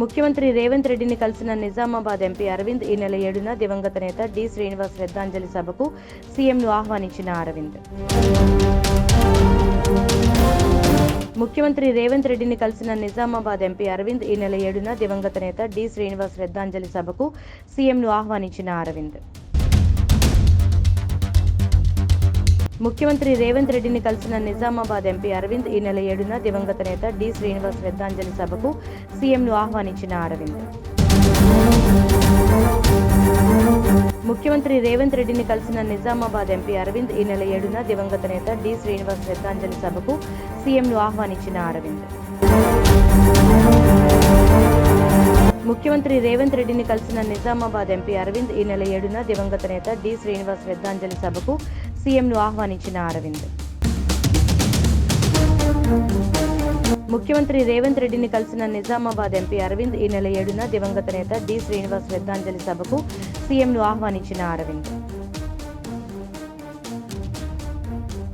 ముఖ్యమంత్రి రేవంత్ రెడ్డిని కలిసిన నిజామాబాద్ ఎంపీ అరవింద్ ఈ నెల ఏడున దివంగత నేత డి శ్రీనివాస్ శ్రద్ధాంజలి సభకు సీఎంను ఆహ్వానించిన అరవింద్. ముఖ్యమంత్రి రేవంత్ రెడ్డిని కలిసిన నిజామాబాద్ ఎంపీ అరవింద్ ఈ నెల ఏడున దివంగత నేత డి శ్రీనివాస్ శ్రద్ధాంజలి సభకు సీఎంను ఆహ్వానించిన అరవింద్. ముఖ్యమంత్రి రేవంత్ రెడ్డిని కలిసిన నిజామాబాద్ ఎంపీ అరవింద్ ఈ నెల ఏడున దివంగత నేత డి శ్రీనివాస్ శ్రద్ధాంజలి సభకు సీఎంను ఆహ్వానించిన అరవింద్. ముఖ్యమంత్రి రేవంత్ రెడ్డిని కలిసిన నిజామాబాద్ ఎంపీ అరవింద్ ఈ నెల ఏడున దివంగత నేత డి శ్రీనివాస్ శ్రద్ధాంజలి సభకు సీఎంను ఆహ్వానించిన అరవింద్. ముఖ్యమంత్రి రేవంత్ రెడ్డిని కలిసిన నిజామాబాద్ ఎంపీ అరవింద్ ఈ నెల ఏడున దివంగత నేత డి శ్రీనివాస్ శ్రద్ధాంజలి సభకు సీఎంను ఆహ్వానించిన అరవింద్. ముఖ్యమంత్రి రేవంత్ రెడ్డిని కలిసిన నిజామాబాద్ ఎంపీ అరవింద్ ఈ నెల ఏడున దివంగత నేత డి శ్రీనివాస్ శ్రద్ధాంజలి సభకు సీఎంను ఆహ్వానించిన అరవింద్.